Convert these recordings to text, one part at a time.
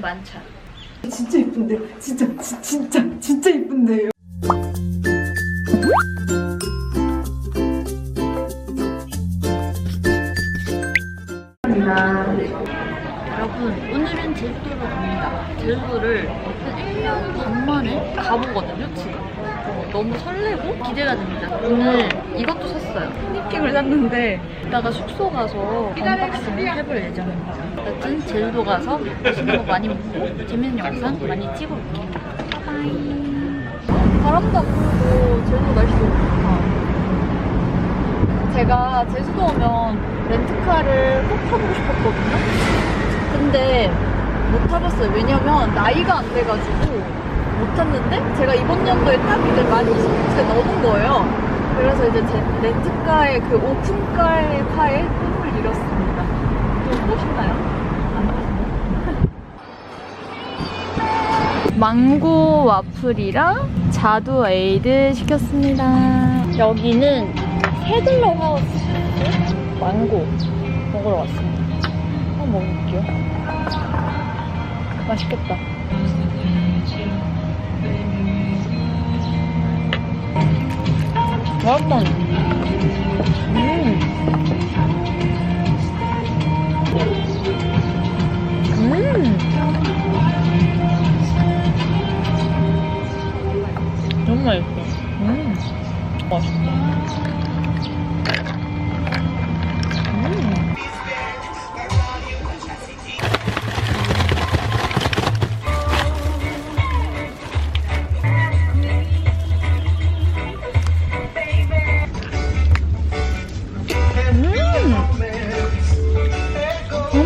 만찬. 진짜 이쁜데요? 진짜 지, 진짜 진짜 이쁜데요? 여러분 오늘은 제주도로 갑니다. 제주도를 한 1년 반 만에 가보거든요 지금. 어, 너무 설레고 기대가 됩니다. 오늘 이것도 샀어요. 스니핑을 샀는데 이따가 숙소 가서 언박싱 해볼 예정입니다. 어쨌든 제주도 가서 맛있는 거 많이 먹고 재밌는 영상 많이 찍어볼게요. 바이바이. 바람도 안 불고 제주도 날씨 너무 좋다. 제가 제주도 오면 렌트카를 꼭 타보고 싶었거든요. 근데 못 타봤어요. 왜냐면 나이가 안 돼가지고 못 탔는데 제가 이번 연도에 타기 이제 만 20세 넘은 거예요. 그래서 이제 제 렌트카의 그 오픈카의 파에 꿈을 이뤘습니다. 좀 멋있나요? 망고 와플이랑 자두 에이드 시켰습니다. 여기는 헤들러 하우스 망고 먹으러 왔습니다. 한번 먹어볼게요. 맛있겠다. 맛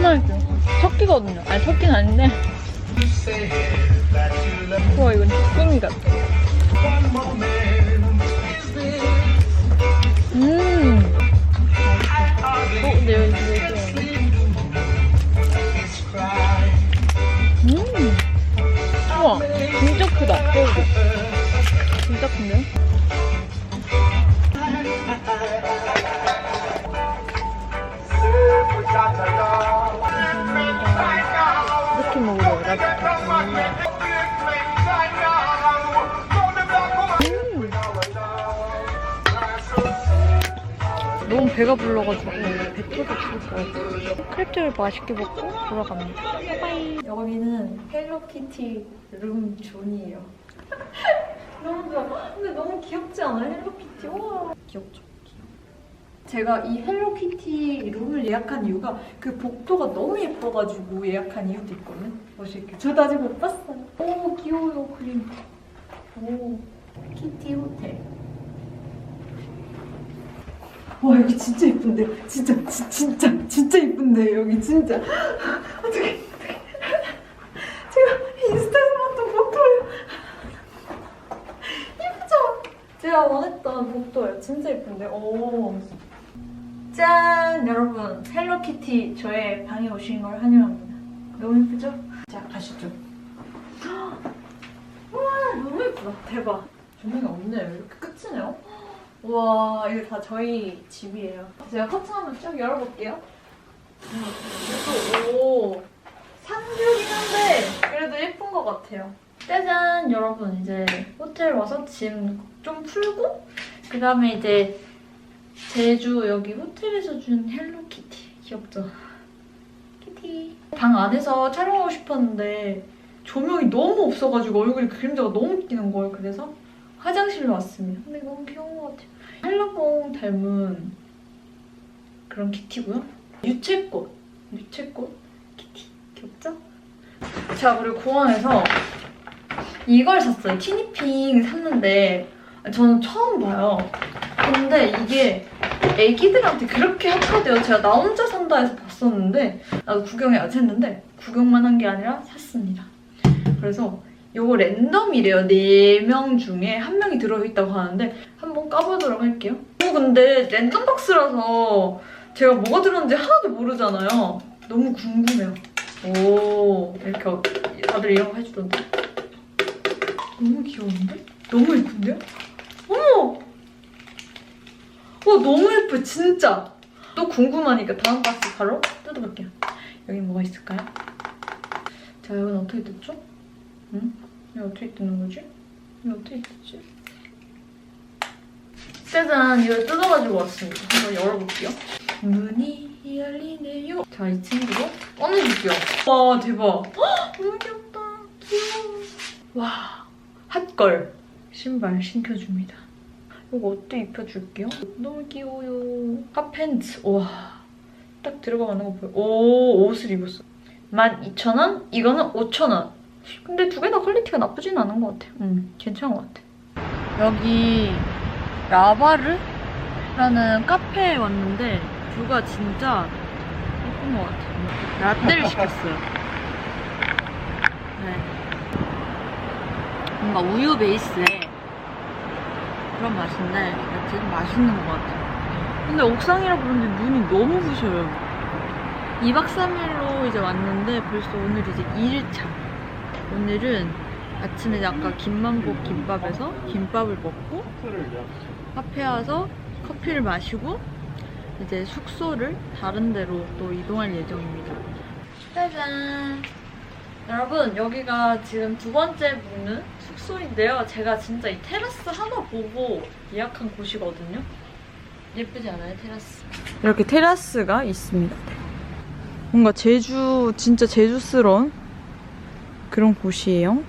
맛있어. 첫끼거든요. 아니, 첫끼는 아닌데. 와, 이건 쭈꾸미 같아. 음! 어, 근데 여기 되게 배가 불러가지고 배 터져 죽을 것 같아요. 크랩들 맛있게 먹고 돌아갑니다. 바이. 여기는 헬로키티 룸 존이에요. 너무 좋아. 근데 너무 귀엽지 않아요? 헬로키티. 와. 귀엽죠? 제가 이 헬로키티 룸을 예약한 이유가 그 복도가 너무 예뻐가지고 예약한 이유도 있거든요. 멋있게. 저도 아직 못 봤어요. 오 귀여워요 그림. 오 키티 호텔. 와 여기 진짜 예쁜데요? 진짜 지, 진짜 진짜 예쁜데요 여기 진짜. 어떻게 어떻게? 제가 인스타에서 봤던 복도예요. 예쁘죠? 제가 원했던 복도예요. 진짜 예쁜데. 오. 짠! 여러분, 헬로키티 저의 방에 오신 걸 환영합니다. 너무 예쁘죠? 자, 가시죠. 와, 너무 예쁘다. 대박. 조명이 없네요. 이렇게 끝이네요. 와, 이거 다 저희 집이에요. 제가 커튼 한번 쫙 열어볼게요. 음, 그래도, 오, 상뷰긴 한데, 그래도 예쁜 것 같아요. 짜잔! 여러분, 이제 호텔 와서 짐 좀 풀고, 그 다음에 이제 제주 여기 호텔에서 준 헬로키티 귀엽죠? 키티 방 안에서 촬영하고 싶었는데 조명이 너무 없어가지고 얼굴에 그림자가 너무 끼는 거예요 그래서 화장실로 왔습니다 근데 너무 귀여운 것 같아요 헬로봉 닮은 그런 키티고요 유채꽃 유채꽃 키티 귀엽죠? 제가 그리고 공항에서 이걸 샀어요 티니핑 샀는데 저는 처음 봐요 근데 이게 애기들한테 그렇게 핫하대요. 제가 나 혼자 산다 해서 봤었는데 나도 구경해 아직 했는데 구경만 한 게 아니라 샀습니다. 그래서 요거 랜덤이래요. 4명 중에 한 명이 들어있다고 하는데 한번 까보도록 할게요. 오 근데 랜덤 박스라서 제가 뭐가 들었는지 하나도 모르잖아요. 너무 궁금해요. 오 이렇게 다들 이런 거 해주던데. 너무 귀여운데? 너무 예쁜데요? 어머! 와 너무 예뻐 진짜 또 궁금하니까 다음 박스 바로 뜯어볼게요 여기 뭐가 있을까요? 자, 이건 어떻게 뜯죠? 응? 이거 어떻게 뜯는 거지? 이거 어떻게 뜯지? 짜잔! 이걸 뜯어가지고 왔습니다. 한번 열어볼게요. 문이 열리네요. 자, 이 친구도 꺼내줄게요. 와, 대박. 헉, 너무 귀엽다. 귀여워. 와, 핫걸. 신발 신겨줍니다. 이거 어때 입혀줄게요? 너무 귀여워요. 핫팬츠. 와, 딱 들어가는 거 보여. 오, 옷을 입었어. 12,000원? 이거는 5,000원. 근데 두 개 다 퀄리티가 나쁘진 않은 것 같아. 음, 괜찮은 것 같아. 여기 라바르라는 카페에 왔는데 뷰가 진짜 예쁜 것 같아요. 라떼를 시켰어요. 네. 뭔가 우유 베이스에 그런 맛인데 되게 맛있는 것 같아요. 근데 옥상이라 그런지 눈이 너무 부셔요. 2박 3일로 이제 왔는데 벌써 오늘 이제 2일차. 오늘은 아침에 아까 김만복 김밥에서 김밥을 먹고 카페 와서 커피를 마시고 이제 숙소를 다른 데로 또 이동할 예정입니다. 짜잔! 여러분 여기가 지금 두 번째 묵는 숙소인데요. 제가 진짜 이 테라스 하나 보고 예약한 곳이거든요. 예쁘지 않아요 테라스? 이렇게 테라스가 있습니다. 뭔가 제주 진짜 제주스러운 그런 곳이에요.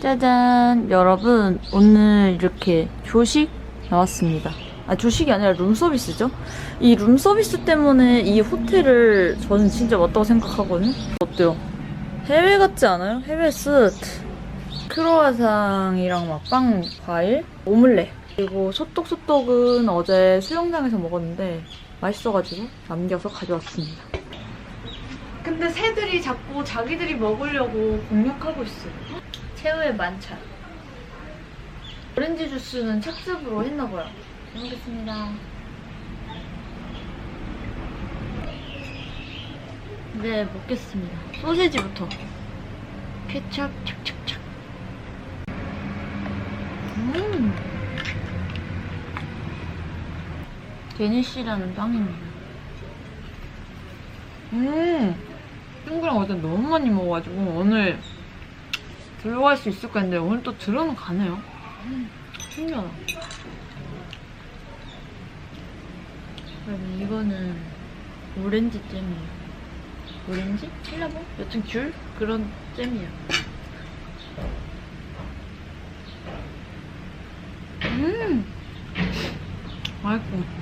짜잔 여러분. 오늘 이렇게 조식 나왔습니다. 아 조식이 아니라 룸서비스죠? 이 룸서비스 때문에 이 호텔을 저는 진짜 왔다고 생각하거든요. 어때요? 해외 같지 않아요? 해외 스트 크로아상이랑 막 빵 과일? 오믈렛 그리고 소떡소떡은 어제 수영장에서 먹었는데 맛있어가지고 남겨서 가져왔습니다 근데 새들이 자꾸 자기들이 먹으려고 공략하고 있어요 최후의 만찬. 오렌지 주스는 착즙으로 했나봐요. 잘 먹겠습니다. 네, 먹겠습니다. 소세지부터. 케찹 착착착. 음. 데니쉬라는 빵입니다. 음. 친구랑 어제 너무 많이 먹어가지고 오늘 들어갈 수 있을까 했는데 오늘 또 들어는 가네요. 음, 신기하다. 여러분 이거는 오렌지 잼이에요. 오렌지? 칠라봉? 여튼 귤? 그런 잼이에요. 음! 맛있고.